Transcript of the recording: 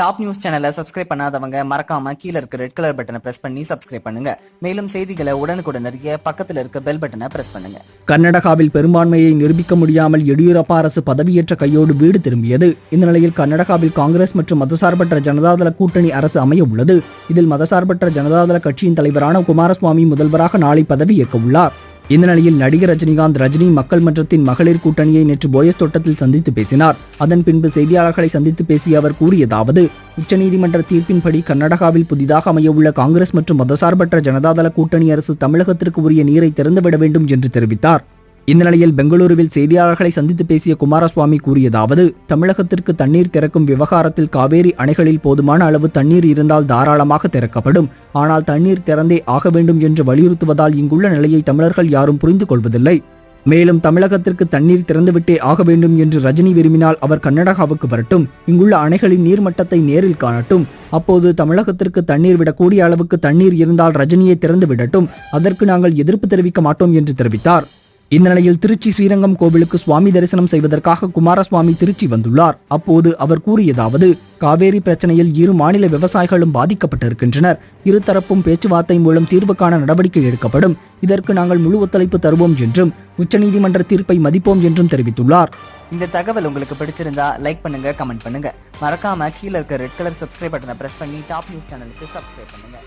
Top news சேனலை subscribe பண்ணாதவங்க மறக்காம கீழ இருக்க ரெட் கலர் பட்டனை பிரஸ் பண்ணி சப்ஸ்கிரைப் பண்ணுங்க. மேலும் செய்திகளை உடனுக்குடன் அறிய பக்கத்துல இருக்க பெல் பட்டனை பிரஸ் பண்ணுங்க. கர்நாடகாவில் பெரும்பான்மையை நிரூபிக்க முடியாமல் எடியூரப்பா அரசு பதவியேற்ற கையோடு வீடு திரும்பியது. இந்த நிலையில் கர்நாடகாவில் காங்கிரஸ் மற்றும் மதசார்பற்ற ஜனதாதள கூட்டணி அரசு அமைய உள்ளது. இதில் மதசார்பற்ற ஜனதாதள கட்சியின் தலைவரான குமாரசுவாமி முதல்வராக நாளை பதவியேற்க உள்ளார். இந்த நிலையில் நடிகர் ரஜினிகாந்த் ரஜினி மக்கள் மன்றத்தின் மகளிர் கூட்டணியை நேற்று போயஸ் தோட்டத்தில் சந்தித்து பேசினார். அதன் பின்பு செய்தியாளர்களை சந்தித்து பேசிய அவர் கூறியதாவது உச்சநீதிமன்ற தீர்ப்பின்படி கர்நாடகாவில் புதிதாக அமையவுள்ள காங்கிரஸ் மற்றும் மதசார்பற்ற ஜனதாதள கூட்டணி அரசு தமிழகத்திற்கு உரிய நீரை திறந்துவிட வேண்டும் என்று தெரிவித்தார். இந்த நிலையில் பெங்களூருவில் செய்தியாளர்களை சந்தித்து பேசிய குமாரசுவாமி கூறியதாவது தமிழகத்திற்கு தண்ணீர் திறக்கும் விவகாரத்தில் காவேரி அணைகளில் போதுமான அளவு தண்ணீர் இருந்தால் தாராளமாக திறக்கப்படும். ஆனால் தண்ணீர் திறந்தே ஆக வேண்டும் என்று வலியுறுத்துவதால் இங்குள்ள நிலையை தமிழர்கள் யாரும் புரிந்து கொள்வதில்லை. மேலும் தமிழகத்திற்கு தண்ணீர் திறந்துவிட்டே ஆக வேண்டும் என்று ரஜினி விரும்பினால் அவர் கர்நாடகாவுக்கு வரட்டும். இங்குள்ள அணைகளின் நீர்மட்டத்தை நேரில் காணட்டும். அப்போது தமிழகத்திற்கு தண்ணீர் விடக்கூடிய அளவுக்கு தண்ணீர் இருந்தால் ரஜினியை திறந்து விடட்டும். அதற்கு நாங்கள் எதிர்ப்பு தெரிவிக்க மாட்டோம் என்று தெரிவித்தார். இந்த நிலையில் திருச்சி ஸ்ரீரங்கம் கோவிலுக்கு சுவாமி தரிசனம் செய்வதற்காக குமாரசுவாமி திருச்சி வந்துள்ளார். அப்போது அவர் கூறியதாவது காவேரி பிரச்சனையில் இரு மாநில விவசாயிகளும் பாதிக்கப்பட்டிருக்கின்றனர். இருதரப்பும் பேச்சுவார்த்தை மூலம் தீர்வு காண நடவடிக்கை எடுக்கப்படும். இதற்கு நாங்கள் முழு ஒத்துழைப்பு தருவோம் என்றும் உச்சநீதிமன்ற தீர்ப்பை மதிப்போம் என்றும் தெரிவித்துள்ளார். இந்த தகவல் உங்களுக்கு பிடிச்சிருந்தா லைக் பண்ணுங்க கமெண்ட் பண்ணுங்க. மறக்காம கீழ இருக்க ரெட் கலர் சப்ஸ்கிரைப் பட்டனை பிரஸ் பண்ணி டாப் நியூஸ் சேனலுக்கு சப்ஸ்கிரைப் பண்ணுங்க.